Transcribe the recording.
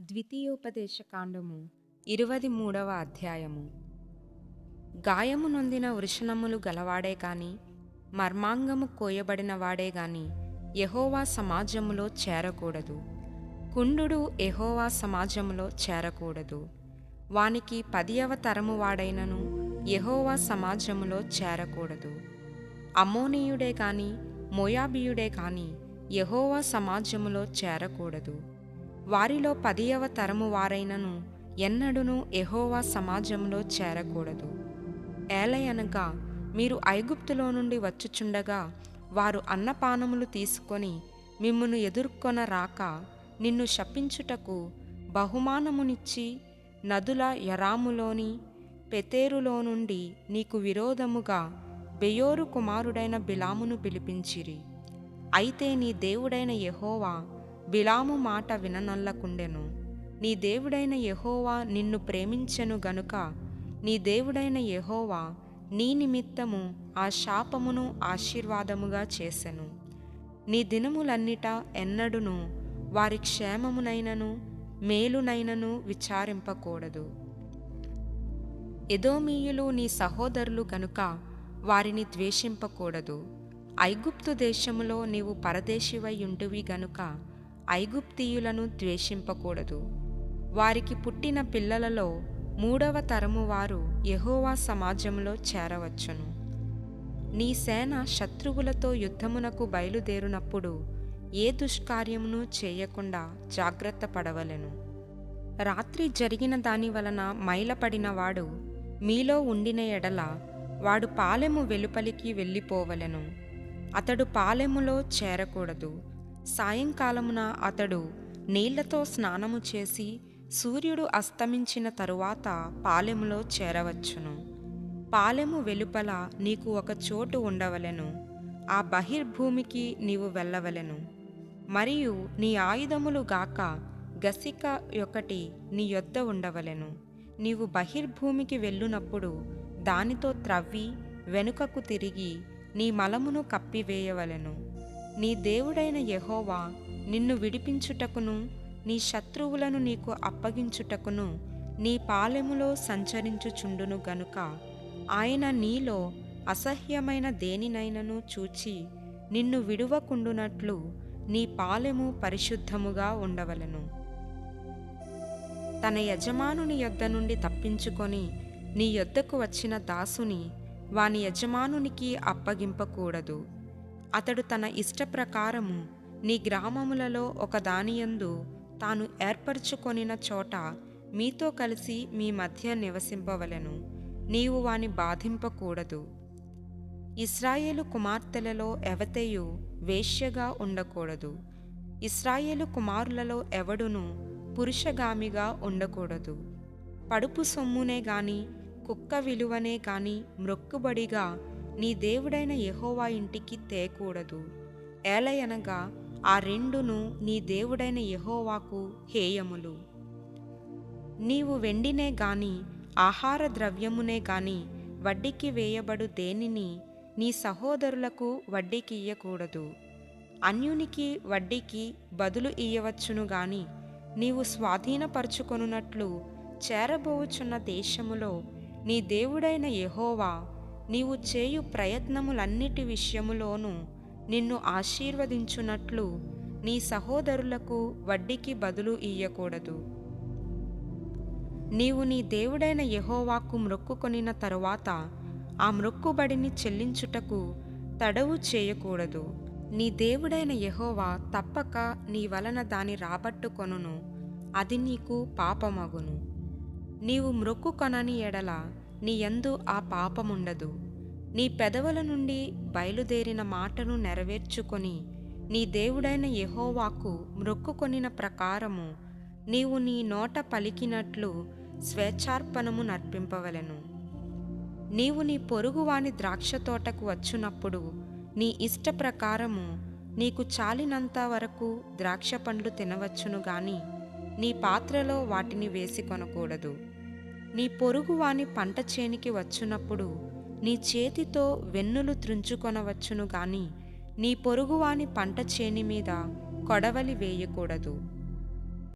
ద్వితీయోపదేశకాండము ఇరువది మూడవ అధ్యాయము. గాయము నొందిన వృషణములు గలవాడే కాని మర్మాంగము కోయబడిన వాడే గాని యహోవా సమాజములో చేరకూడదు. కుండుడు ఎహోవా సమాజములో చేరకూడదు. వానికి పదియవ తరము వాడైనను యహోవా సమాజములో చేరకూడదు. అమోనీయుడే కాని మోయాబీయుడే కాని యహోవా సమాజములో చేరకూడదు. వారిలో పదియవ తరము వారైనను ఎన్నడును ఎహోవా సమాజంలో చేరకూడదు. ఏలయనగా మీరు ఐగుప్తులో నుండి వచ్చుచుండగా వారు అన్నపానములు తీసుకొని మిమ్మును ఎదుర్కొన రాక నిన్ను శపించుటకు బహుమానమునిచ్చి నదుల యరాములోని పెతేరులో నుండి నీకు విరోధముగా బెయోరు కుమారుడైన బిలామును పిలిపించిరి. అయితే నీ దేవుడైన యహోవా బిలాము మాట విననల్లకుండెను. నీ దేవుడైన యహోవా నిన్ను ప్రేమించెను గనుక నీ దేవుడైన యహోవా నీ నిమిత్తము ఆ శాపమును ఆశీర్వాదముగా చేసెను. నీ దినములన్నిట ఎన్నడును వారి క్షేమమునైనను మేలునైనను విచారింపకూడదు. ఎదోమీయులు నీ సహోదరులు గనుక వారిని ద్వేషింపకూడదు. ఐగుప్తు దేశములో నీవు పరదేశివై ఉంటువి గనుక ఐగుప్తీయులను ద్వేషింపకూడదు. వారికి పుట్టిన పిల్లలలో మూడవ తరము వారు యహోవా సమాజంలో చేరవచ్చును. నీ సేన శత్రువులతో యుద్ధమునకు బయలుదేరునప్పుడు ఏ దుష్కార్యమును చేయకుండా జాగ్రత్త పడవలెను. రాత్రి జరిగిన దాని వలన మైలపడినవాడు మీలో ఉండిన ఎడల వాడు పాలెము వెలుపలికి వెళ్ళిపోవలెను. అతడు పాలెములో చేరకూడదు. సాయంకాలమున అతడు నీళ్ళతో స్నానము చేసి సూర్యుడు అస్తమించిన తరువాత పాలెములో చేరవచ్చును. పాలెము వెలుపల నీకు ఒక చోటు ఉండవలెను. ఆ బహిర్భూమికి నీవు వెళ్ళవలెను. మరియు నీ ఆయుధములు గాక గసిక ఒకటి నీ యొద్ద ఉండవలెను. నీవు బహిర్భూమికి వెళ్ళునప్పుడు దానితో త్రవ్వి వెనుకకు తిరిగి నీ మలమును కప్పివేయవలెను. నీ దేవుడైన యహోవా నిన్ను విడిపించుటకును నీ శత్రువులను నీకు అప్పగించుటకును నీ పాలెములో సంచరించుచుండును గనుక. ఆయన నీలో అసహ్యమైన దేనినైనను చూచి నిన్ను విడువకుండునట్లు నీ పాలెము పరిశుద్ధముగా ఉండవలెను. తన యజమానుని యొద్ద నుండి తప్పించుకొని నీ యొద్దకు వచ్చిన దాసుని వాని యజమానునికి అప్పగింపకూడదు. అతడు తన ఇష్టప్రకారము నీ గ్రామములలో ఒక దానియందు తాను ఏర్పరచుకొనిన చోట మీతో కలిసి మీ మధ్య నివసింపవలెను. నీవు వాని బాధింపకూడదు. ఇస్రాయేలు కుమార్తెలలో ఎవతెయు వేశ్యగా ఉండకూడదు. ఇస్రాయేలు కుమారులలో ఎవడును పురుషగామిగా ఉండకూడదు. పడుపు సొమ్మునే గాని కుక్క విలువనే గాని మ్రొక్కుబడిగా నీ దేవుడైన యహోవా ఇంటికి తేకూడదు. ఏలయనగా ఆ రెండును నీ దేవుడైన యహోవాకు హేయములు. నీవు వెండినే గాని ఆహార ద్రవ్యమునే గాని వడ్డీకి వేయబడు దేనిని నీ సహోదరులకు వడ్డీకి ఇయ్యకూడదు. అన్యునికి వడ్డీకి బదులు ఇయ్యవచ్చును గాని నీవు స్వాధీనపరుచుకొనున్నట్లు చేరబోవుచున్న దేశములో నీ దేవుడైన యహోవా నీవు చేయు ప్రయత్నములన్నిటి విషయములోనూ నిన్ను ఆశీర్వదించునట్లు నీ సహోదరులకు వడ్డీకి బదులు ఇయ్యకూడదు. నీవు నీ దేవుడైన యెహోవాకు మ్రొక్కుకొనిన తరువాత ఆ మ్రొక్కుబడిని చెల్లించుటకు తడవు చేయకూడదు. నీ దేవుడైన యహోవా తప్పక నీ వలన దాని రాబట్టుకొనును. అది నీకు పాపమగును. నీవు మ్రొక్కుకొనని ఎడల నీ యందు ఆ పాపముండదు. నీ పెదవుల నుండి బయలుదేరిన మాటను నెరవేర్చుకొని నీ దేవుడైన యహోవాకు మ్రొక్కుకొనిన ప్రకారము నీవు నీ నోట పలికినట్లు స్వేచ్ఛార్పణము నర్పింపవలెను. నీవు నీ పొరుగువాని ద్రాక్ష తోటకు వచ్చినప్పుడు నీ ఇష్ట ప్రకారము నీకు చాలినంత వరకు ద్రాక్ష పండ్లు తినవచ్చును గాని నీ పాత్రలో వాటిని వేసి కొనకూడదు. నీ పొరుగువాని పంట చేనికి వచ్చినప్పుడు నీ చేతితో వెన్నులు త్రుంచుకొనవచ్చును గాని నీ పొరుగువాని పంట చేని మీద కొడవలి వేయకూడదు.